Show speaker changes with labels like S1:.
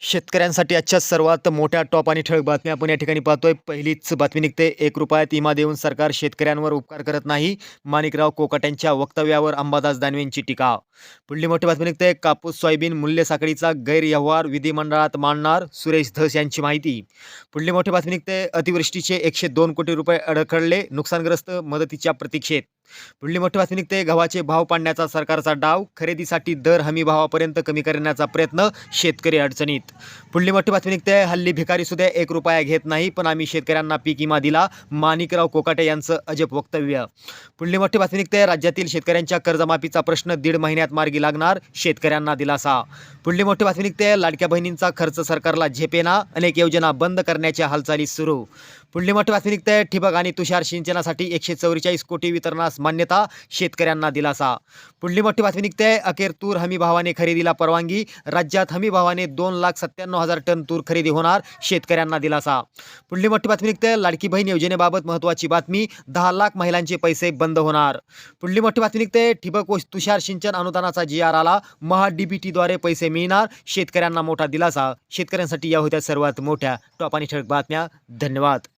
S1: शेतकऱ्यांसाठी आजच्या सर्वात मोठ्या टॉप आणि ठळक बातम्या आपण या ठिकाणी पाहतोय. पहिलीच बातमी निघते. एक रुपयात इमा देऊन सरकार शेतकऱ्यांवर उपकार करत नाही. माणिकराव कोकाट्यांच्या वक्तव्यावर अंबादास दानवेंची टीका. पुढली मोठी बातमी निघते. कापूस सोयाबीन मूल्य साखळीचा गैरव्यवहार विधिमंडळात मांडणार सुरेश धस यांची माहिती. पुढली मोठी बातमी निघते. अतिवृष्टीचे एकशे दोन कोटी रुपये अडखळले नुकसानग्रस्त मदतीच्या प्रतीक्षेत. पुढली मोठी बातमी निघते गव्हाचे भाव पाडण्याचा सरकारचा डाव खरेदीसाठी दर हमी भावापर्यंत कमी करण्याचा प्रयत्न शेतकरी अडचणीत. पुढली मोठी बातमी निघते हल्ली भिकारी सुद्धा एक रुपया घेत नाही पण आम्ही शेतकऱ्यांना पीक विमा दिला माणिकराव कोकाटे यांचं अजब वक्तव्य. पुढली मोठी बातमी निघते राज्यातील शेतकऱ्यांच्या कर्जमाफीचा प्रश्न दीड महिन्यात मार्गी लागणार शेतकऱ्यांना दिलासा. पुढली मोठी बातमी निघते. लाडक्या बहिणींचा खर्च सरकारला झेपेना अनेक योजना बंद करण्याच्या हालचाली सुरू. पुढली मोठी बातमी निघते. ठिबक आणि तुषार सिंचनासाठी एकशे चौवेचाळीस कोटी वितरणास मान्यता शेतकऱ्यांना दिलासा. पुढली मोठी बातमी निघते. अखेर तूर हमी भावाने खरेदीला परवानगी राज्यात हमी भावाने दोन लाख सत्त्याण्णव हजार टन तूर खरेदी होणार शेतकऱ्यांना दिलासा. पुढली मोठी बातमी निघते. लाडकी बहीण योजनेबाबत महत्त्वाची बातमी दहा लाख महिलांचे पैसे बंद होणार. पुढली मोठी बातमी निघते. ठिबक व तुषार सिंचन अनुदानाचा जी आर आला महा डीबीटीद्वारे पैसे मिळणार. शेतकऱ्यांना मोठा दिलासा. शेतकऱ्यांसाठी या होत्या सर्वात मोठ्या टॉप आणि ठळक बातम्या. धन्यवाद.